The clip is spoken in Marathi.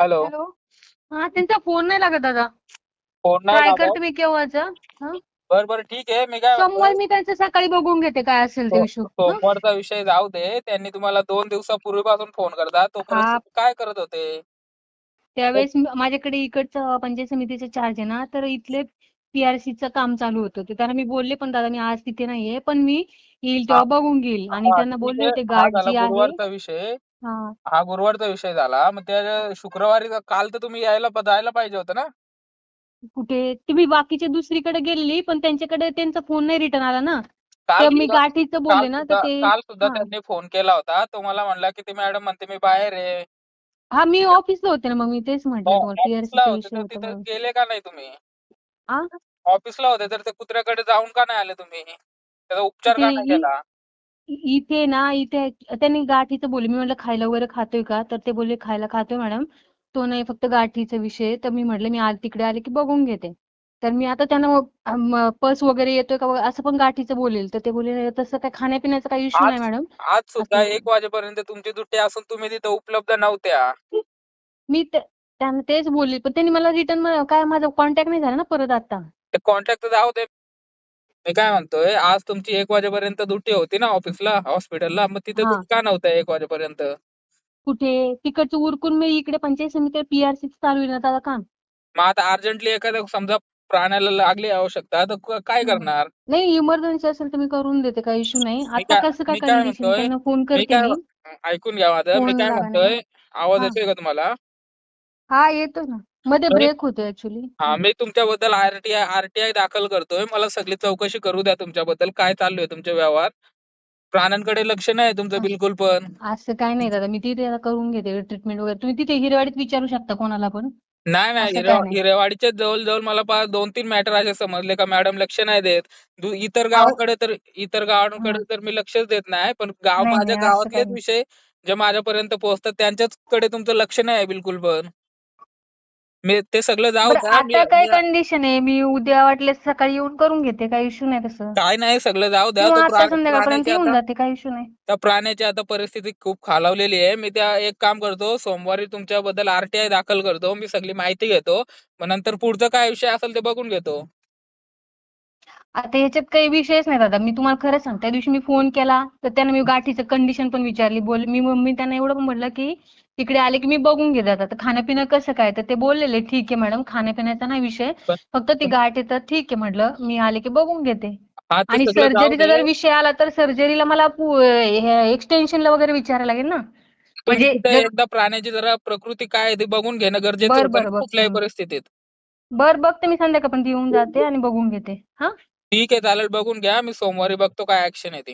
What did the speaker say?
हॅलो. हॅलो. हा त्यांचा फोन नाही लागत दादा. फोन नाही ट्राय लागत? करते मी केव्हाचा हा. बर बर ठीक आहे. मी काय सोमवार मी त्यांचं सकाळी बघून घेते काय असेल ते सो- इशू सोमवारचा विषय जाऊ दे. त्यांनी तुम्हाला दोन दिवसापूर्वीपासून फोन करतात. तोपर्यंत हा. तुम्ही काय करत होते? त्यावेळेस म- माझ्याकडे इकडचं पंचायत समितीचं चार्ज आहे ना तर इथले PRC चं काम चालू होतं. तर त्यांना मी बोलले पण दादा मी आज तिथे नाहीये. पण मी येईल तेव्हा बघून घेईल. आणि हा, त्यांना ठीक बोलले आहे. होते हा गार्ड झाला जी आहे. गुरुवारचा विषय. हा. हा गुरुवारचा विषय झाला. मग त्या शुक्रवारी काल तर तुम्ही यायला जायला पाहिजे होतं ना? कुठे? तुम्ही बाकीचे दुसरीकडे गेलेली पण त्यांच्याकडे त्यांचा फोन नाही रिटर्न आला ना? काल मी सुद्धा गाठीचं बोलले काल ना तर सुद्धा ते काल सुद्धा हा. त्यांनी फोन केला होता. तो मला म्हणला की ती मॅडम म्हणते मी बाहेर आहे. हा मी ऑफिसला होते ना मग मी तेच म्हटलं तुम्हाला ऑफिसला PRC चा होते विषय तर होता तिथे म्हणून. गेले का नाही तुम्ही? आ? ऑफिसला होते तर त्या कुत्र्याकडे जाऊन का नाही आले तुम्ही? त्याचा उपचार ते का नाही इ- केला? इथे ना इथे त्यांनी गाठीचं बोलले. मी म्हटलं खायला वगैरे खातोय का? तर ते बोलले खायला खातोय मॅडम. तो नाही फक्त गाठीचा विषय. तर मी म्हटलं मी आज तिकडे आले की बघून घेते. तर मी आता त्यांना पस वगैरे येतोय का असं पण गाठीचं बोलेल. तर ते बोलले तसं काय खाण्यापिण्याचा काही इश्यू नाही मॅडम. आज सुद्धा एक वाजेपर्यंत तुमची दुट्टी असून तुम्ही तिथे उपलब्ध नव्हत्या. मी त्यांना तेच बोलले. पण त्यांनी मला रिटर्न काय माझा कॉन्टॅक्ट नाही झाला ना परत आता. ते कॉन्ट्रॅक्ट जाऊ दे. मी काय म्हणतोय आज तुमची एक वाजेपर्यंत दुट्टी होती ना ऑफिसला हॉस्पिटलला मग तिथे हा. तुम्ही का नव्हत्या एक वाजेपर्यंत? कुठे? तिकडचं उरकून मी इकडे पंचायत समिती PRC चं चालू आहे ना काम. मग आता अर्जंटली एखाद्या समजा प्राण्याला लागली आवश्यकता तर क- काय. करणार? नाही इमर्जन्सी असेल तर मी करून देते काही इश्यू नाही. मी आता काय कसं काय मी काय कंडिशन म्हणतोय त्यांना फोन मी करते काय मी. ऐकून घ्या माझं. मी फोन काय म्हणतोय आवाज हा. येतोय का तुम्हाला? हा येतो ना. मध्ये तर- ब्रेक होतो ऍक्च्युली हा मी तुमच्याबद्दल आरटीआय आरटीआय दाखल करतोय. मला सगळी चौकशी करू द्या तुमच्याबद्दल. काय चालू आहे तुमचे व्यवहार? प्राण्यांकडे लक्ष नाही तुमचं हा. बिलकुल पण. असं काय नाही दादा मी तिथे आता करून घेते ट्रीटमेंट वगैरे. तुम्ही तिथे हिरवाडीत विचारू शकता कोणाला पण. नाही नाही असं हिरे नाही. हिरेवाडीच्या जवळ जवळ मला पाच दोन तीन मॅटर असे समजले का मॅडम लक्ष नाही देत. दु- इतर गावाकडे तर इतर गावांकडे तर मी लक्षच देत नाही पण गाव नाही, माझ्या नाही, असं काही गावातलेच नाही. विषय जे माझ्यापर्यंत पोहोचतात त्यांच्याचकडे तुमचं लक्ष नाही आहे बिलकुल पण. मी ते सगळं जाऊ बरं मी आता काय कंडिशन आहे? मी उद्या वाटले सकाळी येऊन करून घेते काही इश्यू नाही तसं. काय नाही सगळं जाऊ द्या. किंवा आता संध्याकाळपर्यंत प्राण्याची येऊन आता जाते काही इश्यू नाही. त्या प्राण्याची आता परिस्थिती खूप खालावलेली आहे. मी त्या एक काम करतो सोमवारी तुमच्याबद्दल आरटीआय दाखल करतो. मी सगळी माहिती घेतो. मग नंतर पुढचा काय विषय असेल ते बघून घेतो. आता ह्याच्यात काही विषयच नाही दादा. मी तुम्हाला खरं सांगते. त्या दिवशी मी फोन केला तर त्यांना मी गाठीचं कंडिशन पण विचारली. बोल मी मी त्यांना एवढं पण म्हटलं की तिकडे आले की मी बघून घेते. आता खाणं कसं काय? तर ते बोललेले ठीक आहे मॅडम खाण्यापिण्याचा नाही विषय. पण- फक्त ती गाठ तर ठीक आहे म्हटलं. मी आले की बघून घेते. आणि सर्जरीचा जर विषय आला तर सर्जरीला मला एक्सटेन्शनला वगैरे विचारायला लागेल ना. म्हणजे एकदा प्राण्याची जरा प्रकृती काय ते बघून घेणं गरजेचं कुठल्याही. परिस्थितीत. बर बघते मी संध्याकाळपर्यंत येऊन जाते आणि बघून घेते. हा? ठीक आहे चालेल बघून घ्या. मी सोमवारी बघतो काय ऍक्शन आहे ती.